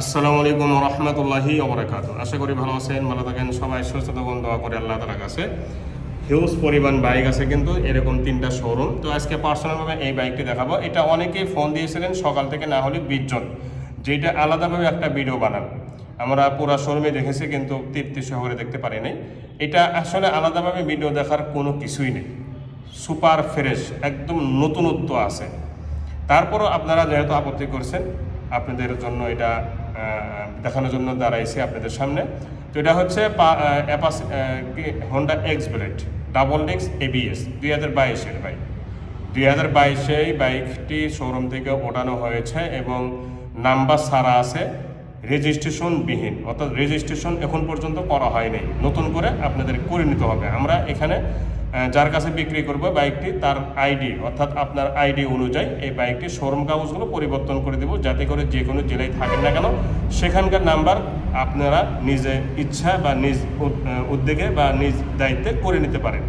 আসসালামু আলাইকুম রহমতুল্লাহি ওবরাকাত আশা করি ভালো আছেন, ভালো থাকেন, সবাই সুস্থ থাকুন, দোয়া করে আল্লাহ তালার কাছে। হিউজ পরিমাণ বাইক আছে কিন্তু, এরকম তিনটা শোরুম তো আজকে পার্সোনালভাবে এই বাইকটি দেখাবো। এটা অনেকেই ফোন দিয়েছিলেন, সকাল থেকে না হলে বিশজন যেটা আলাদাভাবে একটা ভিডিও বানান। আমরা পুরো শোরুমে দেখেছি, কিন্তু তৃপ্তি সহকারে দেখতে পারি নাই। এটা আসলে আলাদাভাবে ভিডিও দেখার কোনো কিছুই নেই। সুপার ফ্রেশ একদম নতুনত্ব আছে। তারপরও আপনারা যেহেতু আপত্তি করছেন, আপনাদের জন্য এটা দেখানোর জন্য দাঁড়াইছি আপনাদের সামনে। তো এটা হচ্ছে হন্ডা এক্স ব্লেড ডাবল ডিক্স এবিএস দুই হাজার বাইশের বাইক দুই হাজার বাইশে এই বাইকটি শোরুম থেকে ওঠানো হয়েছে এবং নাম্বার সারা আছে। রেজিস্ট্রেশন বিহীন অর্থাৎ রেজিস্ট্রেশন এখন পর্যন্ত করা হয়নি। নতুন করে আপনাদের করে নিতে হবে। আমরা এখানে যার কাছে বিক্রি করব বাইকটি তার আইডি অর্থাৎ আপনার আইডি অনুযায়ী এই বাইকটির শোরুম কাগজগুলো পরিবর্তন করে দেবো, যাতে করে যে কোনো জেলায় থাকেন না কেন। সেখানকার নাম্বার আপনারা নিজে ইচ্ছা বা নিজ উদ্যোগে বা নিজ দায়িত্বে করে নিতে পারেন।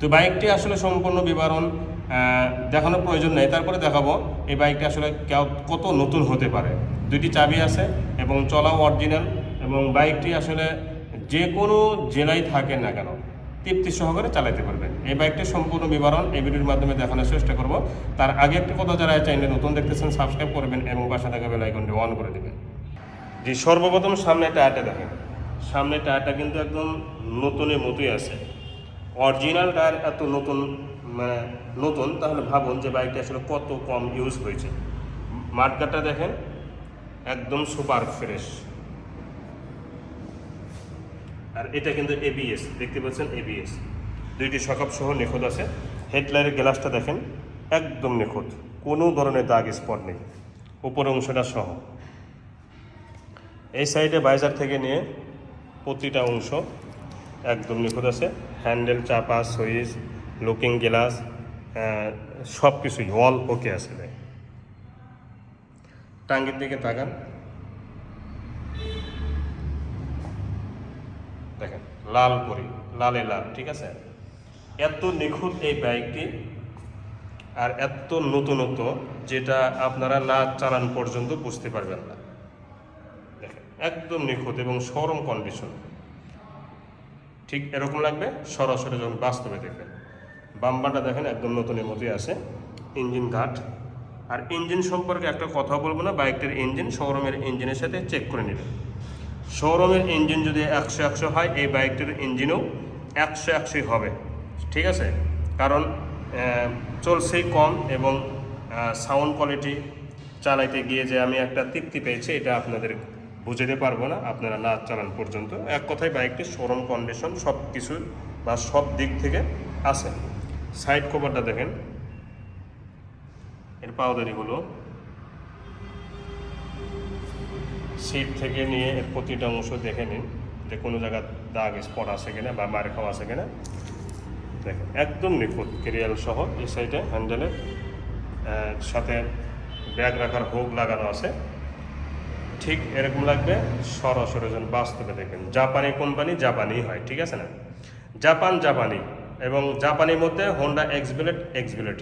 তো বাইকটি আসলে সম্পূর্ণ বিবরণ দেখানোর প্রয়োজন নেই। তারপরে দেখাবো এই বাইকটি আসলে কত নতুন হতে পারে। দুইটি চাবি আছে এবং চলাও অরিজিনাল এবং বাইকটি আসলে যে কোনো জেলায় থাকেন না কেন, তৃপ্তি সহকারে চালাতে পারবেন। এই বাইকটির সম্পূর্ণ বিবরণ এই ভিডিওর মাধ্যমে দেখানোর চেষ্টা করব। তার আগে একটি কথা যারা চ্যানেলে নতুন দেখতেছেন সাবস্ক্রাইব করবেন এবং পাশে থাকা বেল আইকনটি অন করে দেবেন। যে সর্বপ্রথম সামনে টায়ারটা দেখেন। সামনে টায়ারটা কিন্তু একদম নতুনের মতোই আছে। অরিজিনাল টায়ার এত নতুন মানে নতুন, তাহলে ভাবুন যে বাইকটা আসলে কত কম ইউজ হয়েছে। মাঠগাটটা দেখেন, একদম সুপার ফ্রেশ। আর এটা কিন্তু এবিএস দেখতে পাচ্ছেন এবিএস দুইটি সকাপ সহ নিখুঁত আছে। হেডলাইটের গ্লাসটা দেখেন, একদম নিখুঁত। কোনো ধরনের দাগ স্পট নেই। উপর অংশটা সহ। এই সাইডে বাইজার থেকে নিয়ে প্রতিটা অংশ একদম নিখুঁত আছে। হ্যান্ডেল, চাপা, সুইচ লুকিং গ্লাস সব কিছুই অল ওকে ভাই। টাঙ্গির দিকে তাকান। দেখেন, লাল পরি, লালে লাল, ঠিক আছে? এত নিখুঁত এই বাইকটি আর এত নতুনত্ব যেটা আপনারা না চালান পর্যন্ত বুঝতে পারবেন না। দেখেন, একদম নিখুঁত এবং সরম কন্ডিশন ঠিক এরকম লাগবে, সরাসরি যখন বাস্তবে দেখবেন। বাম্বাটা দেখেন একদম নতুনের মতোই আছে। ইঞ্জিন ঘাট। আর ইঞ্জিন সম্পর্কে একটা কথা বলব না, বাইকটির ইঞ্জিন, শোরুমের ইঞ্জিনের সাথে চেক করে নেবেন। শোরুমের ইঞ্জিন যদি একশো একশো হয়, এই বাইকটির ইঞ্জিনও একশো একশোই হবে। ঠিক আছে? কারণ চলছেই কম এবং সাউন্ড কোয়ালিটি চালাইতে গিয়ে যে আমি একটা তৃপ্তি পেয়েছি, এটা আপনাদের বুঝাতে পারব না। আপনারা না চালান পর্যন্ত। এক কথায় বাইকটি শোরুম কন্ডিশন সব কিছু বা সব দিক থেকে আছে। সাইড কভারটা দেখেন। এর পাউদারিগুলো সিট থেকে নিয়ে এর প্রতিটা অংশ দেখে নিন যে কোনো জায়গায় দাগ, স্পট আছে কিনা বা মার খাওয়া আছে কিনা। দেখেন, একদম নিখুঁত কেরিয়াল সহ এই সাইডে হ্যান্ডেলের সাথে ব্যাগ রাখার হোক লাগানো আছে। ঠিক এরকম লাগবে সরাসরি বাস্তবে দেখবেন জাপানি কোম্পানি জাপানি হয়, ঠিক আছে না? জাপান জাপানি। এবং জাপানির মধ্যে হোন্ডা এক্সবিলেট এক্সবিলেট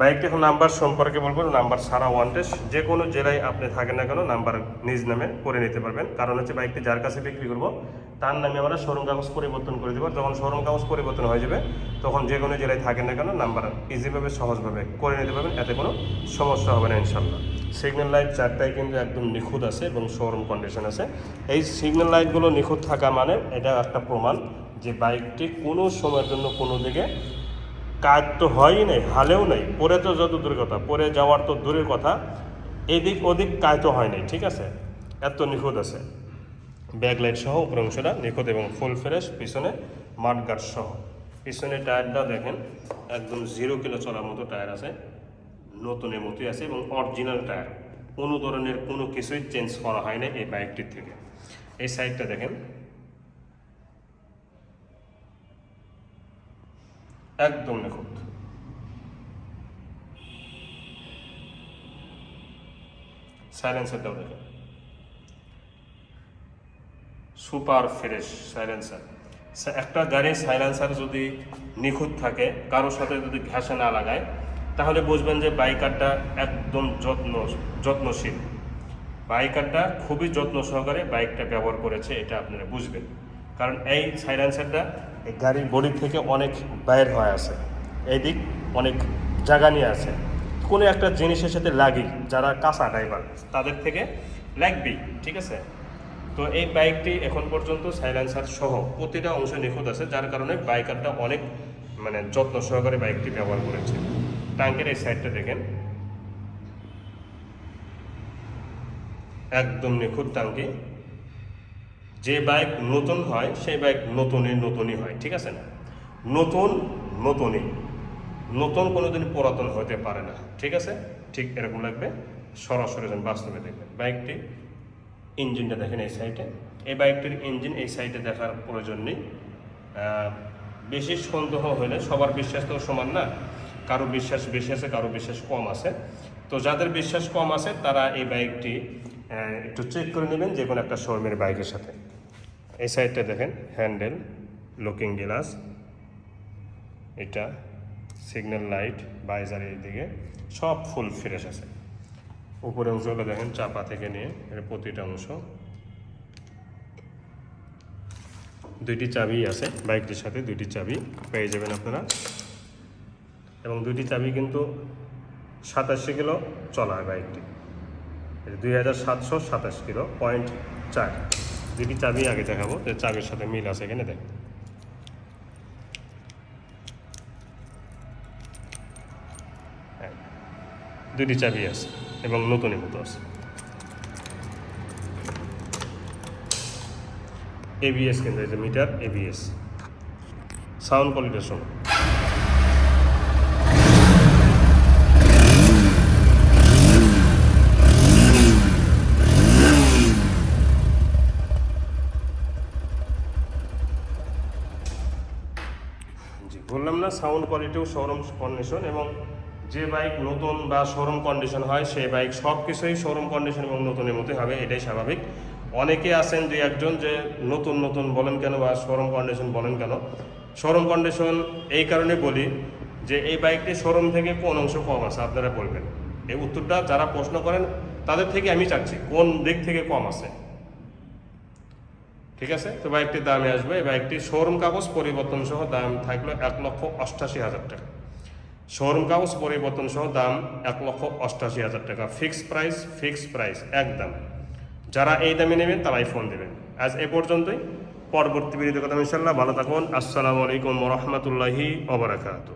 বাইকটি এখন নাম্বার সম্পর্কে বলব, নাম্বার সারা ওয়ান ওয়ান্টেস যে কোনো জেলায় আপনি থাকেন না কেন নাম্বার নিজ নামে করে নিতে পারবেন। কারণ হচ্ছে বাইকটি যার কাছে বিক্রি করব, তার নামে আমরা শোরুম কাগজ পরিবর্তন করে দেবো। যখন শোরুম কাগজ পরিবর্তন হয়ে যাবে, তখন যে কোনো জেলায় থাকেন না কেন নাম্বার ইজিভাবে সহজভাবে করে নিতে পারবেন, এতে কোনো সমস্যা হবে না ইনশাল্লাহ সিগন্যাল লাইট চারটাই কিন্তু একদম নিখুঁত আছে এবং শোরুম কন্ডিশন আছে। এই সিগন্যাল লাইটগুলো নিখুঁত থাকা মানে এটা একটা প্রমাণ। যে বাইকটি কোনো সময়ের জন্য কোনো দিকে কাজ তো হয়ই নাই, হালেও নাই। পরে তো যত দূরের কথা, পরে যাওয়ার তো দূরের কথা, এদিক ওদিক কাজ তো হয় নাই, ঠিক আছে? এত নিখুঁত আছে। ব্যাক লাইট সহ উপর অংশটা নিখুঁত এবং ফুল ফ্রেশ, পিছনে মাঠগার্ড সহ। পিছনে টায়ারটা দেখেন, একদম জিরো কিলো চলার মতো টায়ার আছে নতুনের মতোই আছে এবং অরিজিনাল টায়ার। কোনো ধরনের কোনো কিছুই চেঞ্জ করা হয় না এই বাইকটির থেকে। এই সাইডটা দেখেন একদম নিখুঁত। সাইলেন্সারটাও দেখেন সুপার ফ্রেশ সাইলেন্সার একটা গাড়ির সাইলেন্সার যদি নিখুঁত থাকে, কারোর সাথে যদি ঘেঁষে না লাগায়, তাহলে বুঝবেন যে বাইকারটা একদম যত্ন, যত্নশীল। বাইকারটা খুবই যত্ন সহকারে বাইকটা ব্যবহার করেছে, এটা আপনারা বুঝবেন। কারণ এই সাইলেন্সারটা গাড়ির বডি থেকে অনেক বাইর হয়ে আছে। এই দিক অনেক জায়গা নিয়ে আছে। কোনো একটা জিনিসের সাথে লাগি, যারা কাঁচা ড্রাইভার তাদের থেকে লাগবেই ঠিক আছে? তো এই বাইকটি এখন পর্যন্ত সাইলেন্সার সহ প্রতিটা অংশ নিখুঁত আছে, যার কারণে বাইকারটা অনেক মানে যত্ন সহকারে বাইকটি ব্যবহার করেছে। ট্যাঙ্কের এই সাইডটা দেখেন। একদম নিখুঁত টাঙ্কি যে বাইক নতুন হয়, সেই বাইক নতুনই নতুনই হয়, ঠিক আছে না? নতুন, নতুনই। নতুন কোনোদিন পুরাতন হতে পারে না, ঠিক আছে? ঠিক এরকম লাগবে, সরাসরি যখন বাস্তবে দেখবেন বাইকটি ইঞ্জিনটা দেখেন এই সাইডে এই বাইকটির ইঞ্জিন এই সাইডে দেখার প্রয়োজন নেই। বেশি সন্দেহ হলে সবার বিশ্বাস তো সমান না। কারও বিশ্বাস বেশি আছে, কারও বিশ্বাস কম আছে। তো যাদের বিশ্বাস কম আছে, তারা এই বাইকটি একটু চেক করে নেবেন যে কোনো একটা শোরুমের বাইকের সাথে। এই সাইডটা দেখেন, হ্যান্ডেল লুকিং গ্লাস এটা সিগন্যাল লাইট বাইজার এই দিকে, সব ফুল ফ্রেশ আছে। উপরে অংশগুলো দেখেন, চাপা থেকে নিয়ে, এর প্রতিটা অংশ। দুইটি চাবি আছে, বাইকটির সাথে দুইটি চাবি, পেয়ে যাবেন আপনারা। এবং দুইটি চাবি কিন্তু সাতাশি কিলো চলা বাইকটি। দুই হাজার সাতশো সাতাশ কিলো পয়েন্ট চার। দুইটি চাবি আগে দেখাবো যে চাবির সাথে মিল আছে এখানে দেখ। হ্যাঁ, দুইটি চাবি আছে এবং নতুনের মতো আছে। এবিএস কিন্তু এই যে মিটার এবিএস সাউন্ড কোয়ালিটির সঙ্গে সাউন্ড কোয়ালিটিও শোরুম কন্ডিশন এবং যে বাইক নতুন বা শোরুম কন্ডিশন হয়, সেই বাইক সব কিছুই শোরুম কন্ডিশন এবং নতুনের মতোই হবে, এটাই স্বাভাবিক। অনেকে আছেন দুই একজন যে নতুন নতুন বলেন কেন বা শোরুম কন্ডিশন বলেন কেন। শোরুম কন্ডিশন এই কারণে বলি যে এই বাইকটি শোরুম থেকে কোন অংশ কম আছে, আপনারা বলবেন। এই উত্তরটা যারা প্রশ্ন করেন, তাদের থেকে আমি চাচ্ছি, কোন দিক থেকে কম আছে। ঠিক আছে? তো বাইকটির দামে আসবে। এই বাইকটি শোরুম কাগজ পরিবর্তন সহ দাম থাকল এক লক্ষ অষ্টাশি হাজার টাকা। শোরুম কাগজ পরিবর্তন সহ দাম এক লক্ষ অষ্টাশি হাজার টাকা। ফিক্স প্রাইস ফিক্স প্রাইস একদম। যারা এই দামে নেবেন তারাই ফোন দেবেন। আজ এ পর্যন্তই। পরবর্তী ভিডিওতে কথা ইনশাল্লাহ ভালো থাকুন। আসসালামু আলাইকুম রহমতুল্লাহি ওবরাকাতু